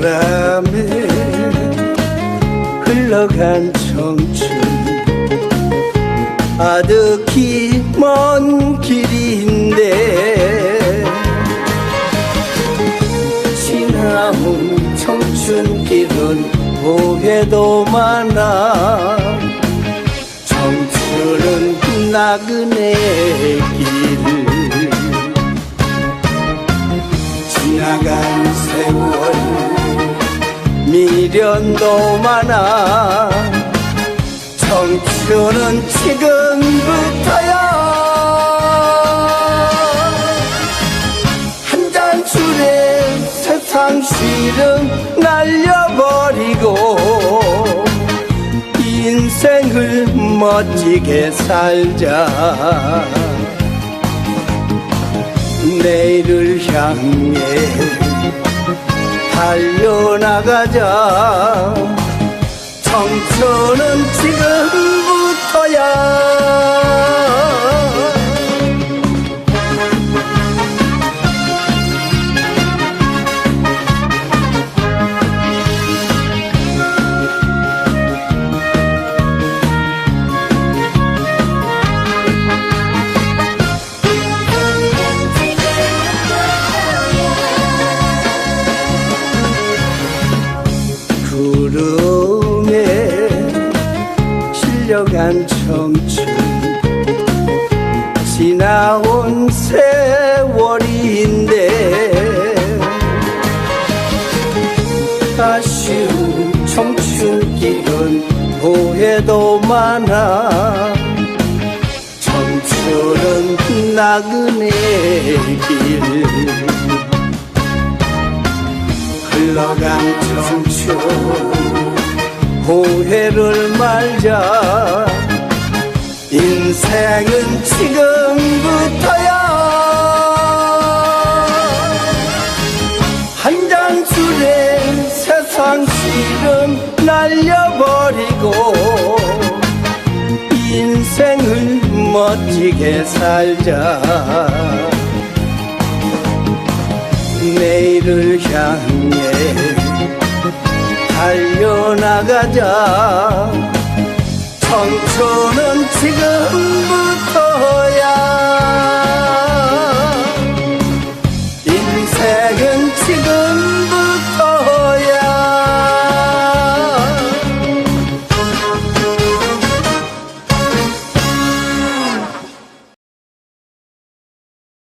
바람에 흘러간 청춘. 아득히 먼 길인데 지나온 청춘길은 오해도 많아. 청춘은 나그네 길. 지나간 세월 미련도 많아. 청춘은 지금부터야. 한 잔 술에 세상 실은 날려버리고 인생을 멋지게 살자. 내일을 향해 달려나가자. 청춘은 지금 지나온 세월인데 아쉬운 청춘길은 오해도 많아. 청춘은 나그네 길. 흘러간 청춘 후회를 말자 인생은 지금부터야. 한잔 술에 세상 실은 날려버리고 인생을 멋지게 살자. 내일을 향해 달려나가자 청춘은 지금부터야. 인생은 지금